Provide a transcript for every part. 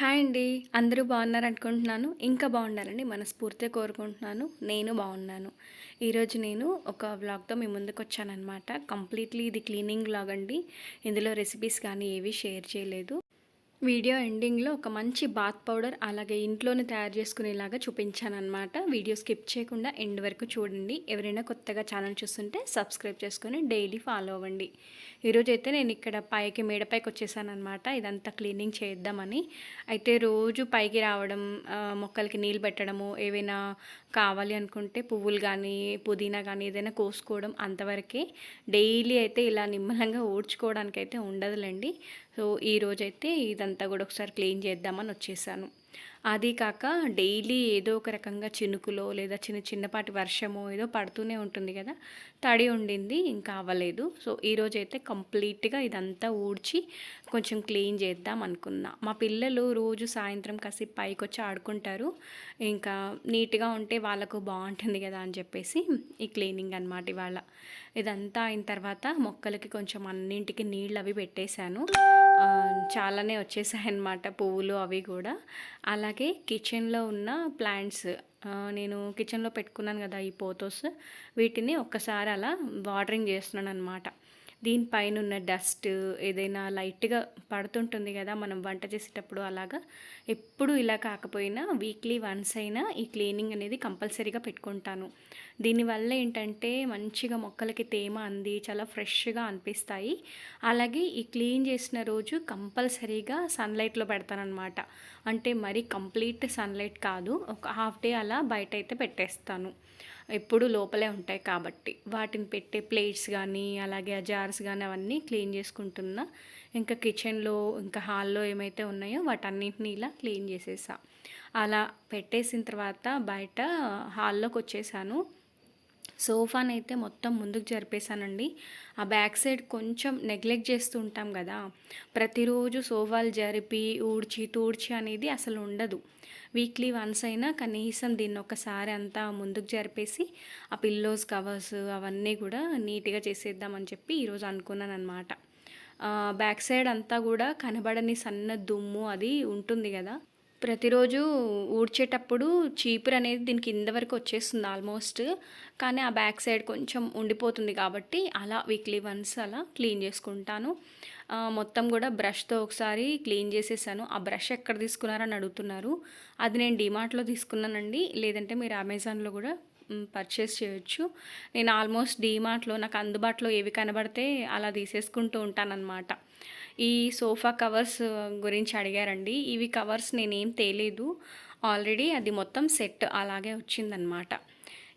Hi అండి. అందరూ బాగున్నారు అనుకుంటున్నాను. ఇంకా బాగుండాలని మనస్ఫూర్తిగా కోరుకుంటున్నాను. నేను బాగున్నాను. ఈరోజు నేను ఒక వ్లాగ్తో మీ ముందుకు వచ్చానమాట కంప్లీట్లీ ఇది క్లీనింగ్ వ్లాగ్ అండి. ఇందులో రెసిపీస్ కానీ ఏవి షేర్ చేయలేదు. వీడియో ఎండింగ్లో ఒక మంచి బాత్ పౌడర్ అలాగే ఇంట్లోనే తయారు చేసుకునేలాగా చూపించాను వీడియో స్కిప్ చేయకుండా ఎండ్ వరకు చూడండి. ఎవరైనా కొత్తగా ఛానల్ చూస్తుంటే సబ్స్క్రైబ్ చేసుకొని డైలీ ఫాలో అవ్వండి. ఈరోజు అయితే నేను ఇక్కడ పైకి మేడపైకి వచ్చేసాను అనమాట ఇదంతా క్లీనింగ్ చేద్దామని. అయితే రోజు పైకి రావడం మొక్కలకి నీళ్ళు పెట్టడము ఏవైనా కావాలి అనుకుంటే పువ్వులు కానీ పుదీనా కానీ ఏదైనా కోసుకోవడం అంతవరకే. డైలీ అయితే ఇలా నిమ్మలంగా ఊడ్చుకోవడానికి అయితే ఉండదులేండి. సో ఈరోజైతే ఇదంతా అంతా కూడా ఒకసారి క్లీన్ చేద్దామని వచ్చేసాను. అది కాక డైలీ ఏదో ఒక రకంగా చినుకులో లేదా చిన్న చిన్నపాటి వర్షమో ఏదో పడుతూనే ఉంటుంది కదా తడి ఉండింది ఇంకా అవ్వలేదు. సో ఈరోజు అయితే కంప్లీట్గా ఇదంతా ఊడ్చి కొంచెం క్లీన్ చేద్దాం అనుకున్నా. మా పిల్లలు రోజు సాయంత్రం కాసేపు పైకి వచ్చి ఆడుకుంటారు. ఇంకా నీట్గా ఉంటే వాళ్ళకు బాగుంటుంది కదా అని చెప్పేసి ఈ క్లీనింగ్ అనమాట ఇవాళ. ఇదంతా అయిన తర్వాత మొక్కలకి కొంచెం అన్నింటికి నీళ్ళు అవి పెట్టేశాను. చాలానే వచ్చేసాయి అన్నమాట పువ్వులు అవి కూడా. అలాగే కిచెన్లో ఉన్న ప్లాంట్స్ నేను కిచెన్లో పెట్టుకున్నాను కదా ఈ పోతోస్ వీటిని ఒక్కసారి అలా వాటరింగ్ చేస్తున్నాను అనమాట దీనిపైన ఉన్న డస్ట్ ఏదైనా లైట్గా పడుతుంటుంది కదా మనం వంట చేసేటప్పుడు అలాగా. ఎప్పుడు ఇలా కాకపోయినా వీక్లీ వన్స్ అయినా ఈ క్లీనింగ్ అనేది కంపల్సరీగా పెట్టుకుంటాను. దీనివల్ల ఏంటంటే మంచిగా మొక్కలకి తేమ అంది చాలా ఫ్రెష్గా అనిపిస్తాయి. అలాగే ఈ క్లీన్ చేసిన రోజు కంపల్సరీగా సన్లైట్లో పెడతానమాట అంటే మరి కంప్లీట్ సన్లైట్ కాదు ఒక హాఫ్ డే అలా బయట అయితే పెట్టేస్తాను. ఎప్పుడు లోపలే ఉంటాయి కాబట్టి. వాటిని పెట్టే ప్లేట్స్ కానీ అలాగే ఆ జార్స్ కానీ అవన్నీ క్లీన్ చేసుకుంటున్నా. ఇంకా కిచెన్లో ఇంకా హాల్లో ఏమైతే ఉన్నాయో వాటన్నింటినీ ఇలా క్లీన్ చేసేసా. అలా పెట్టేసిన తర్వాత బయట హాల్లోకి వచ్చేసాను సోఫాని అయితే మొత్తం ముందుకు జరిపేశానండి. ఆ బ్యాక్ సైడ్ కొంచెం నెగ్లెక్ట్ చేస్తూ ఉంటాం కదా ప్రతిరోజు సోఫాలు జరిపి ఊడ్చి తూడ్చి అనేది అసలు ఉండదు. వీక్లీ వన్స్ అయినా కనీసం దీన్ని ఒకసారి అంతా ముందుకు జరిపేసి ఆ పిల్లోస్ కవర్స్ అవన్నీ కూడా నీట్గా చేసేద్దామని చెప్పి ఈరోజు అనుకున్నాను అనమాట బ్యాక్ సైడ్ అంతా కూడా కనబడని సన్న దుమ్ము అది ఉంటుంది కదా ప్రతిరోజు ఊడ్చేటప్పుడు చీపురు అనేది దీని కింద వరకు వచ్చేస్తుంది ఆల్మోస్ట్. కానీ ఆ బ్యాక్ సైడ్ కొంచెం ఉండిపోతుంది కాబట్టి అలా వీక్లీ వన్స్ అలా క్లీన్ చేసుకుంటాను. మొత్తం కూడా బ్రష్తో ఒకసారి క్లీన్ చేసేసాను. ఆ బ్రష్ ఎక్కడ తీసుకున్నారని అడుగుతున్నారు. అది నేను డిమార్ట్లో తీసుకున్నానండి. లేదంటే మీరు అమెజాన్లో కూడా పర్చేస్ చేయొచ్చు. నేను ఆల్మోస్ట్ డీమార్ట్లో నాకు అందుబాటులో ఏవి కనబడితే అలా తీసేసుకుంటూ ఉంటానన్నమాట. ఈ సోఫా కవర్స్ గురించి అడిగారండి. ఇవి కవర్స్ నేనేం తేలేదు. ఆల్రెడీ అది మొత్తం సెట్ అలాగే వచ్చిందనమాట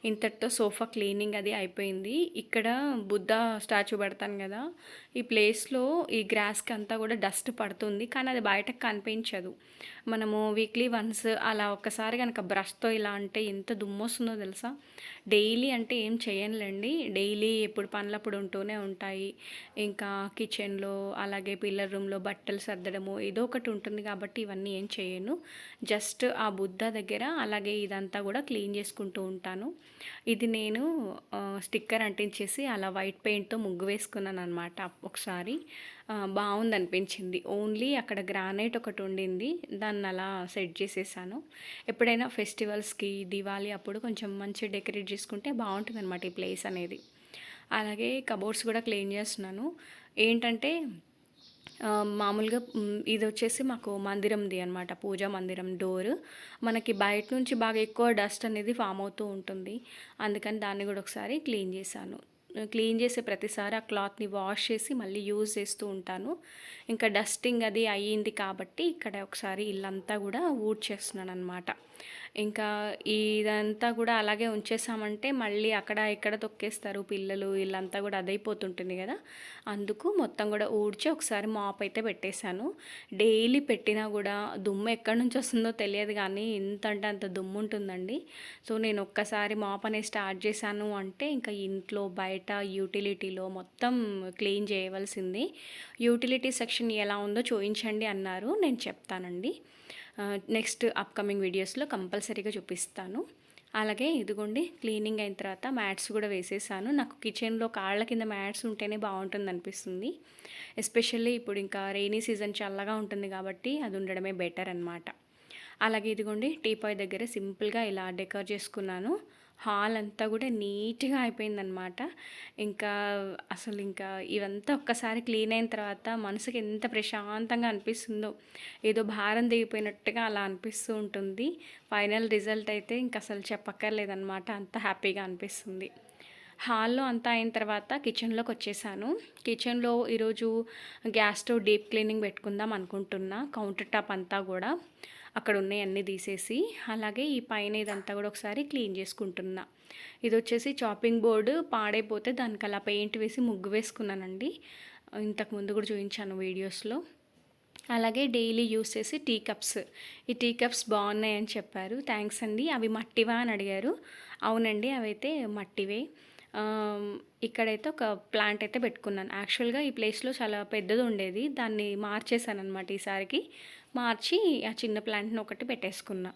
ఇంతటితో సోఫా క్లీనింగ్ అది అయిపోయింది. ఇక్కడ బుద్ధ స్టాచ్యూ పెడతాను కదా. ఈ ప్లేస్లో ఈ గ్రాస్కి అంతా కూడా డస్ట్ పడుతుంది. కానీ అది బయటకు కనిపించదు. మనము వీక్లీ వన్స్ అలా ఒక్కసారి కనుక బ్రష్తో ఇలా అంటే ఎంత దుమ్మొస్తుందో తెలుసా? డైలీ అంటే ఏం చేయనులేండి. డైలీ ఎప్పుడు పనులప్పుడు ఉంటూనే ఉంటాయి. ఇంకా కిచెన్లో అలాగే పిల్లర్ రూమ్లో బట్టలు సర్దడము ఏదో ఒకటి ఉంటుంది కాబట్టి ఇవన్నీ ఏం చేయను. జస్ట్ ఆ బుద్ధ దగ్గర అలాగే ఇదంతా కూడా క్లీన్ చేసుకుంటూ ఉంటాను. ఇది నేను స్టిక్కర్ అంటించేసి అలా వైట్ పెయింట్తో ముగ్గు వేసుకున్నాను అనమాట ఒకసారి. బాగుంది అనిపించింది ఓన్లీ అక్కడ గ్రానైట్ ఒకటి ఉండింది. దాన్ని అలా సెట్ చేసేసాను. ఎప్పుడైనా ఫెస్టివల్స్కి దివాళీ అప్పుడు కొంచెం మంచి డెకరేట్ చేసుకుంటే బాగుంటుంది అనమాట ఈ ప్లేస్ అనేది. అలాగే కబోర్డ్స్ కూడా క్లీన్ చేస్తున్నాను. ఏంటంటే మామూలుగా ఇది వచ్చేసి మాకు మందిరంది అనమాట పూజా మందిరం డోర్. మనకి బయట నుంచి బాగా ఎక్కువ డస్ట్ అనేది ఫామ్ అవుతూ ఉంటుంది. అందుకని దాన్ని కూడా ఒకసారి క్లీన్ చేశాను. క్లీన్ చేసే ప్రతిసారి ఆ క్లాత్ని వాష్ చేసి మళ్ళీ యూజ్ చేస్తూ ఉంటాను. ఇంకా డస్టింగ్ అది అయ్యింది కాబట్టి ఇక్కడ ఒకసారి ఇల్లంతా కూడా ఊడ్చేస్తున్నాను అనమాట ఇంకా ఇదంతా కూడా అలాగే ఉంచేసామంటే మళ్ళీ అక్కడ ఇక్కడ తొక్కేస్తారు పిల్లలు వీళ్ళంతా కూడా అదైపోతుంటుంది కదా. అందుకు మొత్తం కూడా ఊడ్చి ఒకసారి మాప్ అయితే పెట్టేశాను. డైలీ పెట్టినా కూడా దుమ్ము ఎక్కడి నుంచి వస్తుందో తెలియదు కానీ ఎంత అంటే అంత దుమ్ము ఉంటుందండి. సో నేను ఒక్కసారి మాప్ అనేది స్టార్ట్ చేశాను అంటే ఇంకా ఇంట్లో బయట యూటిలిటీలో మొత్తం క్లీన్ చేయవలసింది. యూటిలిటీ సెక్షన్ ఎలా ఉందో చూపించండి అన్నారు. నేను చెప్తానండి. నెక్స్ట్ అప్కమింగ్ వీడియోస్లో కంపల్సరీగా చూపిస్తాను. అలాగే ఇదిగోండి క్లీనింగ్ అయిన తర్వాత మ్యాట్స్ కూడా వేసేసాను. నాకు కిచెన్లో కాళ్ళ కింద మ్యాట్స్ ఉంటేనే బాగుంటుంది అనిపిస్తుంది. ఎస్పెషల్లీ ఇప్పుడు ఇంకా రెయినీ సీజన్ చల్లగా ఉంటుంది కాబట్టి అది ఉండడమే బెటర్ అనమాట అలాగే ఇదిగోండి టీపాయ్ దగ్గర సింపుల్గా ఇలా డెకర్ చేసుకున్నాను. హాల్ అంతా కూడా నీట్గా అయిపోయిందనమాట ఇంకా అసలు ఇంకా ఇవంతా ఒక్కసారి క్లీన్ అయిన తర్వాత మనసుకి ఎంత ప్రశాంతంగా అనిపిస్తుందో ఏదో భారం దిగిపోయినట్టుగా అలా అనిపిస్తూ ఉంటుంది. ఫైనల్ రిజల్ట్ అయితే ఇంక అసలు చెప్పక్కర్లేదనమాట అంత హ్యాపీగా అనిపిస్తుంది. హాల్లో అంతా అయిన తర్వాత కిచెన్లోకి వచ్చేసాను. కిచెన్లో ఈరోజు గ్యాస్ స్టవ్ డీప్ క్లీనింగ్ పెట్టుకుందాం అనుకుంటున్నా కౌంటర్ టాప్ అంతా కూడా. అక్కడ ఉన్నాయి అన్నీ తీసేసి అలాగే ఈ పైన ఇదంతా కూడా ఒకసారి క్లీన్ చేసుకుంటున్నా. ఇది వచ్చేసి చాపింగ్ బోర్డు పాడైపోతే దానికి అలా పెయింట్ వేసి ముగ్గు వేసుకున్నానండి. ఇంతకు ముందు కూడా చూపించాను వీడియోస్లో. అలాగే డైలీ యూస్ చేసి టీ కప్స్ ఈ టీ కప్స్ బాగున్నాయని చెప్పారు. థ్యాంక్స్ అండి. అవి మట్టివా అని అడిగారు. అవునండి అవైతే మట్టివే. ఇక్కడైతే ఒక ప్లాంట్ అయితే పెట్టుకున్నాను. యాక్చువల్గా ఈ ప్లేస్లో చాలా పెద్దది ఉండేది. దాన్ని మార్చేసాను అనమాట ఈసారికి. మార్చి ఆ చిన్న ప్లాంట్ని ఒకటి పెట్టేసుకున్నా.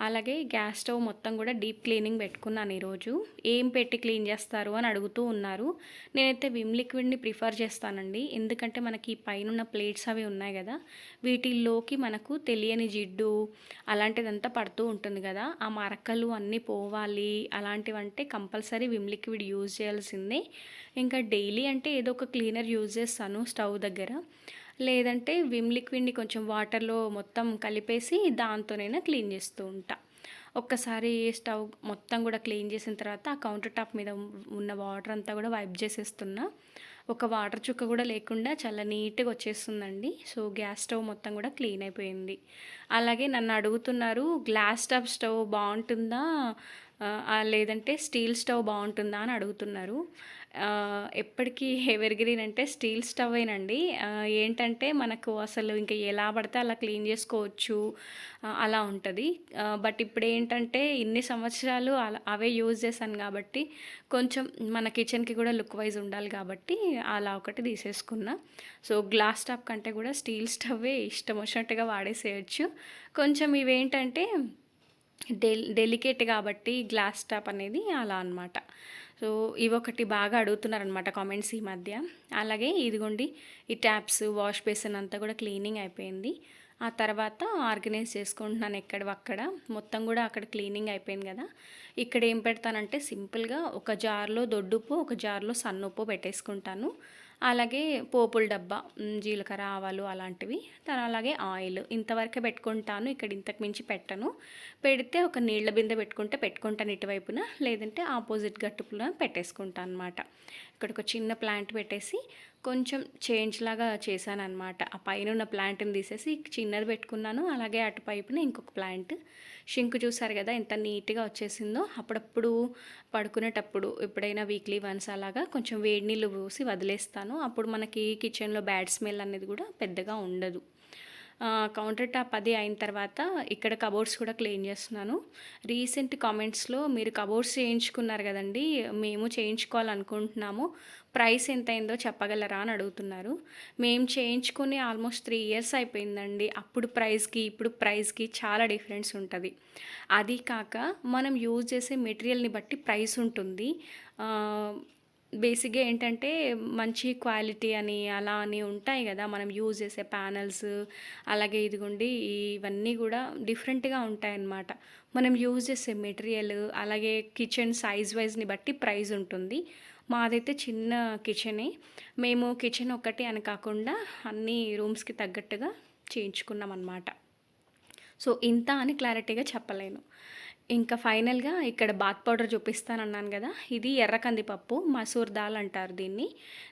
అలాగే గ్యాస్ స్టవ్ మొత్తం కూడా డీప్ క్లీనింగ్ పెట్టుకున్నాను ఈరోజు. ఏం పెట్టి క్లీన్ చేస్తారు అని అడుగుతూ ఉన్నారు. నేనైతే విమ్ లిక్విడ్ని ప్రిఫర్ చేస్తానండి. ఎందుకంటే మనకి పైన ప్లేట్స్ అవి ఉన్నాయి కదా వీటిల్లోకి మనకు తెలియని జిడ్డు అలాంటిదంతా పడుతూ ఉంటుంది కదా. ఆ మరకలు అన్నీ పోవాలి అలాంటివంటే కంపల్సరీ విమ్ లిక్విడ్ యూజ్ చేయాల్సిందే. ఇంకా డైలీ అంటే ఏదో ఒక క్లీనర్ యూజ్ చేస్తాను స్టవ్ దగ్గర. లేదంటే విమ్ లిక్విడ్ని కొంచెం వాటర్లో మొత్తం కలిపేసి దాంతోనైనా క్లీన్ చేస్తూ ఉంటా. ఒక్కసారి స్టవ్ మొత్తం కూడా క్లీన్ చేసిన తర్వాత ఆ కౌంటర్ టాప్ మీద ఉన్న వాటర్ అంతా కూడా వైప్ చేసేస్తున్నా. ఒక వాటర్ చుక్క కూడా లేకుండా చాలా నీట్గా వచ్చేస్తుందండి. సో గ్యాస్ స్టవ్ మొత్తం కూడా క్లీన్ అయిపోయింది. అలాగే నన్ను అడుగుతున్నారు గ్లాస్ టాప్ స్టవ్ బాగుంటుందా? లేదంటే స్టీల్ స్టవ్ బాగుంటుందా? అని అడుగుతున్నారు. ఎప్పటికీ ఎవర్ అంటే స్టీల్ స్టవ్ అయినండి ఏంటంటే మనకు అసలు ఇంకా ఎలా పడితే అలా క్లీన్ చేసుకోవచ్చు అలా ఉంటుంది. బట్ ఇప్పుడు ఏంటంటే ఇన్ని సంవత్సరాలు అలా అవే యూజ్ చేశాను కాబట్టి కొంచెం మన కిచెన్కి కూడా లుక్ వైజ్ ఉండాలి కాబట్టి అలా ఒకటి తీసేసుకున్నా. సో గ్లాస్ స్టవ్ కంటే కూడా స్టీల్ స్టవ్వే ఇష్టం వచ్చినట్టుగా వాడేసేయచ్చు. కొంచెం ఇవేంటంటే డెల్ డెలికేట్ కాబట్టి గ్లాస్ టాప్ అనేది అలా అనమాట సో ఇవొకటి బాగా అడుగుతున్నారనమాట కామెంట్స్ ఈ మధ్య. అలాగే ఇదిగోండి ఈ ట్యాప్స్ వాష్ బేసిన్ అంతా కూడా క్లీనింగ్ అయిపోయింది. ఆ తర్వాత ఆర్గనైజ్ చేసుకుంటున్నాను ఎక్కడవక్కడ మొత్తం కూడా అక్కడ క్లీనింగ్ అయిపోయింది కదా. ఇక్కడ ఏం పెడతానంటే సింపుల్గా ఒక జార్లో దొడ్డుప్పు ఒక జార్లో సన్నుప్పు పెట్టేసుకుంటాను. అలాగే పోపుల డబ్బా జీలకర్ర ఆవాలు అలాంటివి. అలాగే ఆయిల్ ఇంతవరకే పెట్టుకుంటాను ఇక్కడ ఇంతకు మించి పెట్టను. పెడితే ఒక నీళ్ళ బిందె పెట్టుకుంటే పెట్టుకుంటాను ఇటువైపున లేదంటే ఆపోజిట్ గట్టుపున పెట్టేసుకుంటాను అనమాట ఇక్కడ ఒక చిన్న ప్లాంట్ పెట్టేసి కొంచెం చేంజ్ లాగా చేశాను అనమాట ఆ పైన ఉన్న ప్లాంట్ని తీసేసి చిన్నది పెట్టుకున్నాను. అలాగే అటు పైపున ఇంకొక ప్లాంట్ షింక్ చూసారు కదా ఎంత నీట్గా వచ్చేసిందో. అప్పుడప్పుడు పడుకునేటప్పుడు ఎప్పుడైనా వీక్లీ వన్స్ అలాగా కొంచెం వేడి నీళ్ళు పోసి వదిలేస్తాను. అప్పుడు మనకి కిచెన్లో బ్యాడ్ స్మెల్ అనేది కూడా పెద్దగా ఉండదు. కౌంటర్ టాప్ అది అయిన తర్వాత ఇక్కడ కబోర్డ్స్ కూడా క్లీన్ చేస్తున్నాను. రీసెంట్ కామెంట్స్లో మీరు కబోర్డ్స్ చేయించుకున్నారు కదండి మేము చేయించుకోవాలనుకుంటున్నాము. ప్రైస్ ఎంత అయిందో చెప్పగలరా అని అడుగుతున్నారు. మేము చేయించుకుని ఆల్మోస్ట్ త్రీ ఇయర్స్ అయిపోయిందండి. అప్పుడు ప్రైస్కి ఇప్పుడు ప్రైస్కి చాలా డిఫరెన్స్ ఉంటుంది. అది కాక మనం యూజ్ చేసే మెటీరియల్ని బట్టి ప్రైస్ ఉంటుంది. బేసిక్గా ఏంటంటే మంచి క్వాలిటీ అని అలా అని ఉంటాయి కదా మనం యూజ్ చేసే ప్యానల్స్ అలాగే ఇదిగోండి ఇవన్నీ కూడా డిఫరెంట్గా ఉంటాయన్నమాట. మనం యూజ్ చేసే మెటీరియల్ అలాగే కిచెన్ సైజ్ వైజ్ని బట్టి ప్రైస్ ఉంటుంది. మాదైతే చిన్న కిచెనే. మేము కిచెన్ ఒక్కటి అని కాకుండా అన్ని రూమ్స్కి తగ్గట్టుగా చేయించుకున్నాం అనమాట సో ఇంత అని క్లారిటీగా చెప్పలేను. ఇంకా ఫైనల్గా ఇక్కడ బాత్ పౌడర్ చూపిస్తానన్నాను కదా ఇది ఎర్ర కందిపప్పు మసూర్ దాల్ అంటారు దీన్ని.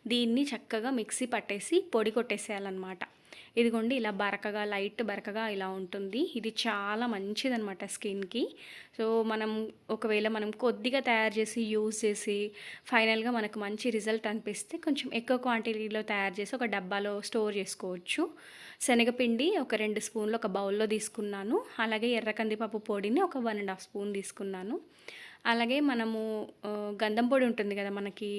దీన్ని చక్కగా మిక్సీ పట్టేసి పొడి కొట్టేసేయాలన్నమాట. ఇదిగోండి ఇలా బరకగా లైట్ బరకగా ఇలా ఉంటుంది. ఇది చాలా మంచిదనమాట స్కిన్కి. సో మనం ఒకవేళ మనం కొద్దిగా తయారు చేసి యూజ్ చేసి ఫైనల్గా మనకు మంచి రిజల్ట్ అనిపిస్తే కొంచెం ఎక్కువ క్వాంటిటీలో తయారు చేసి ఒక డబ్బాలో స్టోర్ చేసుకోవచ్చు. శనగపిండి ఒక రెండు స్పూన్లు ఒక బౌల్లో తీసుకున్నాను. అలాగే ఎర్ర కందిపప్పు పొడిని ఒక వన్ అండ్ హాఫ్ స్పూన్ తీసుకున్నాను. అలాగే మనము గంధం పొడి ఉంటుంది కదా మనకి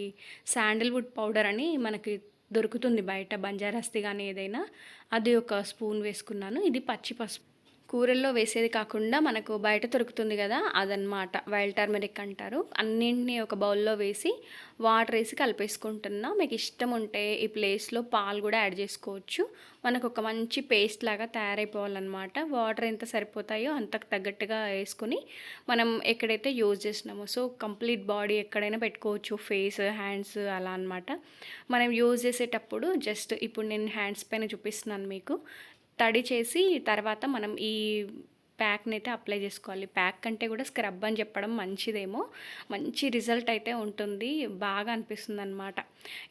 శాండిల్వుడ్ పౌడర్ అని మనకి దొరుకుతుంది. బయట బంజారాస్తి కానీ ఏదైనా. అది ఒక స్పూన్ వేసుకున్నాను. ఇది పచ్చి పసుపు కూరల్లో వేసేది కాకుండా మనకు బయట దొరుకుతుంది కదా అదనమాట వైల్డ్ టర్మరిక్ అంటారు. అన్నింటినీ ఒక బౌల్లో వేసి వాటర్ వేసి కలిపేసుకుంటున్నా. మీకు ఇష్టం ఉంటే ఈ ప్లేస్లో పాలు కూడా యాడ్ చేసుకోవచ్చు. మనకు ఒక మంచి పేస్ట్ లాగా తయారైపోవాలన్నమాట. వాటర్ ఎంత సరిపోతాయో అంతకు తగ్గట్టుగా వేసుకొని మనం ఎక్కడైతే యూజ్ చేసినామో సో కంప్లీట్ బాడీ ఎక్కడైనా పెట్టుకోవచ్చు ఫేస్ హ్యాండ్స్ అలా అనమాట మనం యూజ్ చేసేటప్పుడు జస్ట్ ఇప్పుడు నేను హ్యాండ్స్ పైన చూపిస్తున్నాను మీకు. తడి చేసి తర్వాత మనం ఈ ప్యాక్ని అయితే అప్లై చేసుకోవాలి. ప్యాక్ కంటే కూడా స్క్రబ్ అని చెప్పడం మంచిదేమో. మంచి రిజల్ట్ అయితే ఉంటుంది. బాగా అనిపిస్తుంది అనమాట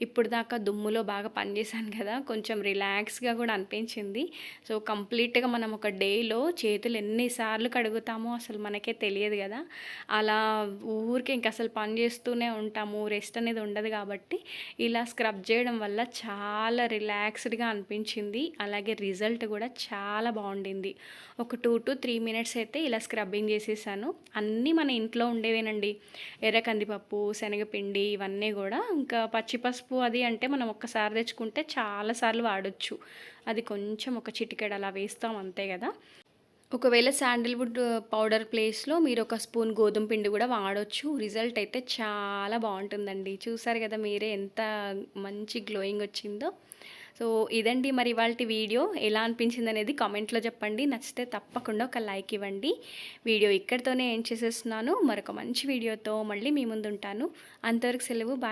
ఇప్పుడు దాకా దుమ్ములో బాగా పనిచేశాను కదా కొంచెం రిలాక్స్గా కూడా అనిపించింది. సో కంప్లీట్గా మనం ఒక డేలో చేతులు ఎన్నిసార్లు కడుగుతామో అసలు మనకే తెలియదు కదా. అలా ఊరికి ఇంక అసలు పని చేస్తూనే ఉంటాము. రెస్ట్ అనేది ఉండదు కాబట్టి ఇలా స్క్రబ్ చేయడం వల్ల చాలా రిలాక్స్డ్గా అనిపించింది. అలాగే రిజల్ట్ కూడా చాలా బాగుండింది. ఒక two two three three minutes అయితే ఇలా స్క్రబ్బింగ్ చేసేసాను. అన్నీ మన ఇంట్లో ఉండేవేనండి. ఎర్ర కందిపప్పు శనగపిండి ఇవన్నీ కూడా. ఇంకా పచ్చి పసుపు అది అంటే మనం ఒక్కసారి తెచ్చుకుంటే చాలాసార్లు వాడచ్చు. అది కొంచెం ఒక చిటికెడు అలా వేస్తాం అంతే కదా. ఒకవేళ శాండిల్వుడ్ పౌడర్ ప్లేస్లో మీరు ఒక స్పూన్ గోధుమ పిండి కూడా వాడవచ్చు రిజల్ట్ అయితే చాలా బాగుంటుందండి. చూసారు కదా మీరే ఎంత మంచి గ్లోయింగ్ వచ్చిందో. సో ఇదండి మరి ఇవాళ వీడియో. ఎలా అనిపించింది అనేది కామెంట్లో చెప్పండి. నచ్చితే తప్పకుండా ఒక లైక్ ఇవ్వండి. వీడియో ఇక్కడితోనే ఏం చేసేస్తున్నాను. మరొక మంచి వీడియోతో మళ్ళీ మీ ముందు ఉంటాను అంతవరకు సెలవు. బాయ్.